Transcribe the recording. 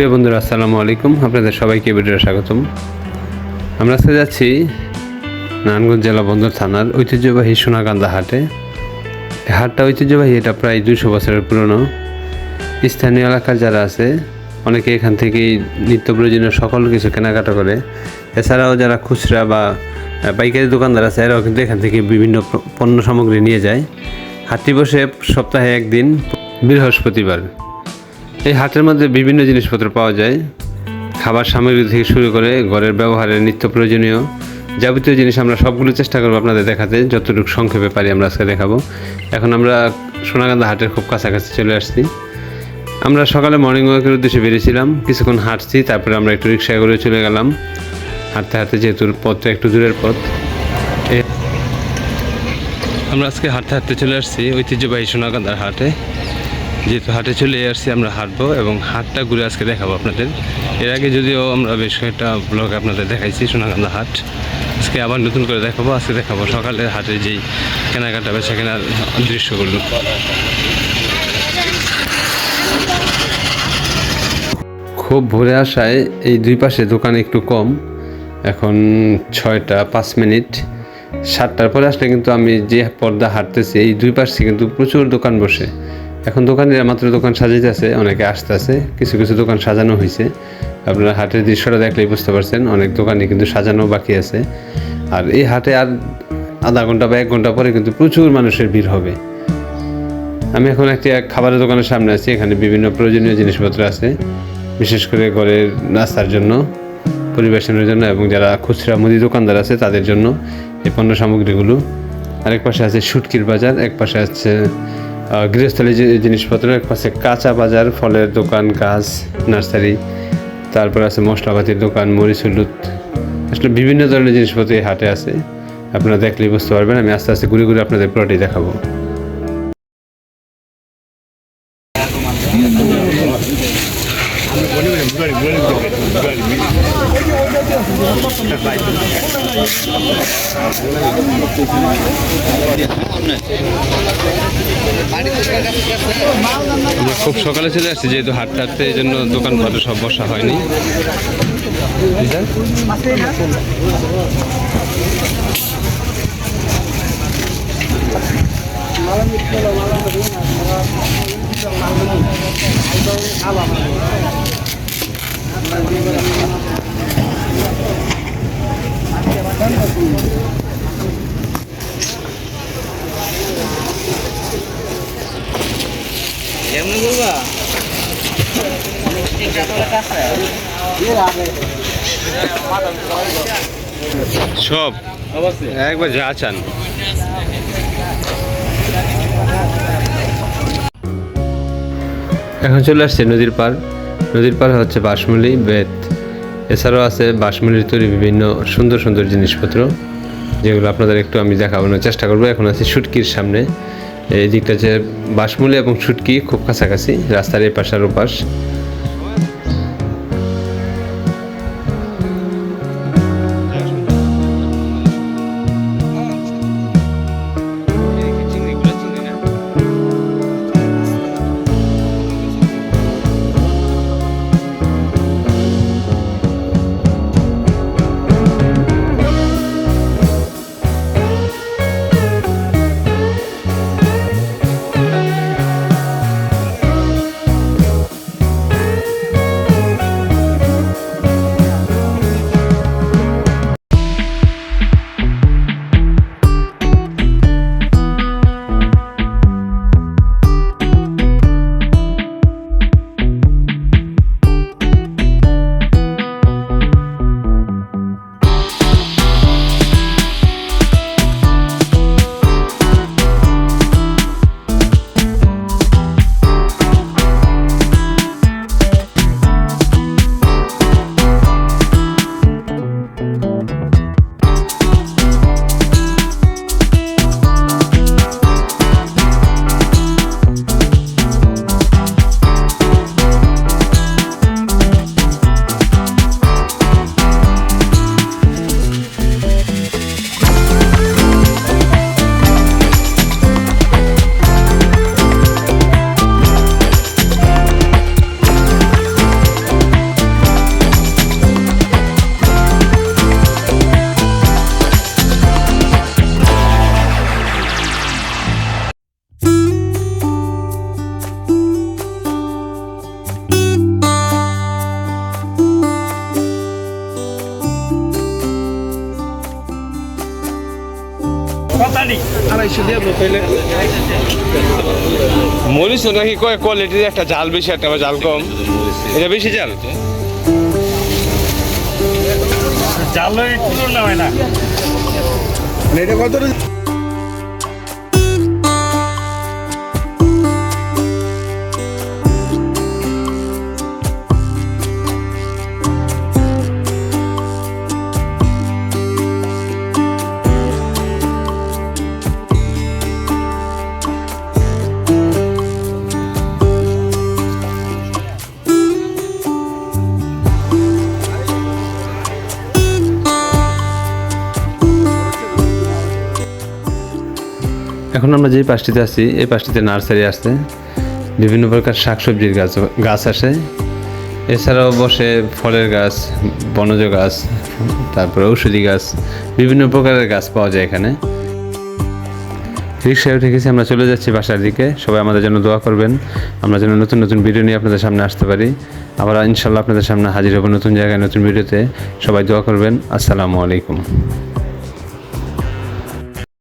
প্রিয় বন্ধুরা, আসসালামু আলাইকুম। আপনাদের সবাইকে ভিডিওতে স্বাগতম। আমরা আজকে যাচ্ছি নারায়ণগঞ্জ জেলা বন্দর থানার ঐতিহ্যবাহী সোনাকান্দা হাটে। হাটটা ঐতিহ্যবাহী, এটা প্রায় দুশো বছরের পুরনো। স্থানীয় এলাকার যারা আছে, অনেকে এখান থেকেই নিত্য প্রয়োজনীয় সকল কিছু কেনাকাটা করে। এছাড়াও যারা খুচরা বা পাইকারি দোকানদার আছে, এরাও কিন্তু এখান থেকে বিভিন্ন পণ্য সামগ্রী নিয়ে যায়। হাটটি বসে সপ্তাহে একদিন বৃহস্পতিবার। এই হাটের মধ্যে বিভিন্ন জিনিসপত্র পাওয়া যায়। খাবার সামগ্রী থেকে শুরু করে ঘরের ব্যবহারের নিত্য প্রয়োজনীয় যাবতীয় জিনিস আমরা সবগুলো চেষ্টা করব আপনাদের দেখাতে। যতটুকু সংক্ষেপে পারি আমরা আজকে দেখাবো। এখন আমরা সোনাকান্দা হাটের খুব কাছাকাছি চলে আসছি। আমরা সকালে মর্নিং ওয়াকের উদ্দেশ্যে বেরিয়েছিলাম। কিছুক্ষণ হাঁটছি, তারপরে আমরা একটু রিক্সায় করে চলে গেলাম। হাঁটতে হাঁটতে যেহেতু পথটা একটু দূরের পথ আমরা আজকে হাঁটতে হাঁটতে চলে আসছি ঐতিহ্যবাহী সোনাকান্দার হাটে। যেহেতু হাটে চলে আসছি, আমরা হাঁটবো এবং হাটটা ঘুরে আজকে দেখাবো আপনাদের। এর আগে যদিও আমরা বেশ কয়েকটা ব্লগ আপনাদের দেখাইছি সোনাকান্দা হাট। আজকে আবার নতুন করে দেখাবো, আজকে দেখাবো সকালের হাটে যেই কেনাকাটা বেচা কেনার দৃশ্যগুলো। খুব ভোরে আসায় এই দুই পাশে দোকান একটু কম। এখন ছয়টা পাঁচ মিনিট। সাতটার পরে আসলে কিন্তু আমি যে পর্দা হাঁটতেছি, এই দুই পাশে কিন্তু প্রচুর দোকান বসে। এখন দোকানিরা মাত্র দোকান সাজাইতেছে, অনেকে আসতেছে, কিছু কিছু দোকান সাজানো হয়েছে আপনারা হাটের দৃশ্যটা দেখলেই বুঝতে পারছেন, অনেক দোকানে কিন্তু সাজানো বাকি আছে। আর এই হাটে আর আধা ঘণ্টা বা এক ঘণ্টা পরে কিন্তু প্রচুর মানুষের ভিড় হবে। আমি এখন একটি এক খাবারের দোকানের সামনে আছি, এখানে বিভিন্ন প্রয়োজনীয় জিনিসপত্র আছে, বিশেষ করে ঘরের নাস্তার জন্য, পরিবেশনের জন্য এবং যারা খুচরা মুদি দোকানদার আছে তাদের জন্য এই পণ্য সামগ্রীগুলো। আরেক পাশে আছে শুটকির বাজার, এক পাশে আছে গৃহস্থলী জিনিসপত্র এক পাশে কাঁচা বাজার, ফলের দোকান, গাছ, নার্সারি, তারপর আছে মশলাপাতির দোকান মরিচ হলুদ আসলে বিভিন্ন ধরনের জিনিসপত্র এই হাটে আছে। আপনারা দেখলেই বুঝতে পারবেন, আমি আস্তে আস্তে ঘুরে ঘুরে আপনাদের প্লটে দেখাবো। আমরা খুব সকালে চলে আসছি, যেহেতু হাট হাঁটতে এই জন্য দোকান ঘরে সব বসা হয়নি। এমনি করবা সব। একবার যা চান। এখন চলে আসছে নদীর পার নদীর পার হচ্ছে বাসমলি, বেত। এছাড়াও আছে বাসমলির তৈরি বিভিন্ন সুন্দর সুন্দর জিনিসপত্র, যেগুলো আপনাদের একটু আমি দেখাবানোর চেষ্টা করব। এখন আছে শুটকির সামনে। এই দিকটা হচ্ছে বাসমলি এবং শুটকি খুব কাছাকাছি, রাস্তার এপাশ পাশ আর ওপাশ। মরিচ নাকি কয় কোয়ালিটির একটা জাল বেশি একটা জাল কম। এটা বেশি জাল? জাল তুলনা হয় না। মানে এটা কত এখন আমরা যে পাশটিতে আছি, এই পাশটিতে নার্সারি আছে, বিভিন্ন প্রকার শাকসবজির গাছ গাছ আসে। এছাড়াও বসে ফলের গাছ, বনজ গাছ, তারপরে ঔষধি গাছ, বিভিন্ন প্রকারের গাছ পাওয়া যায় এখানে। রিক্সায় উঠে গেছি, আমরা চলে যাচ্ছি বাসার দিকে। সবাই আমাদের জন্য দোয়া করবেন। আমরা যেন নতুন নতুন ভিডিও নিয়ে আপনাদের সামনে আসতে পারি। আবার ইনশাল্লাহ আপনাদের সামনে হাজির হব নতুন জায়গায়, নতুন ভিডিওতে। সবাই দোয়া করবেন। আসসালামু আলাইকুম।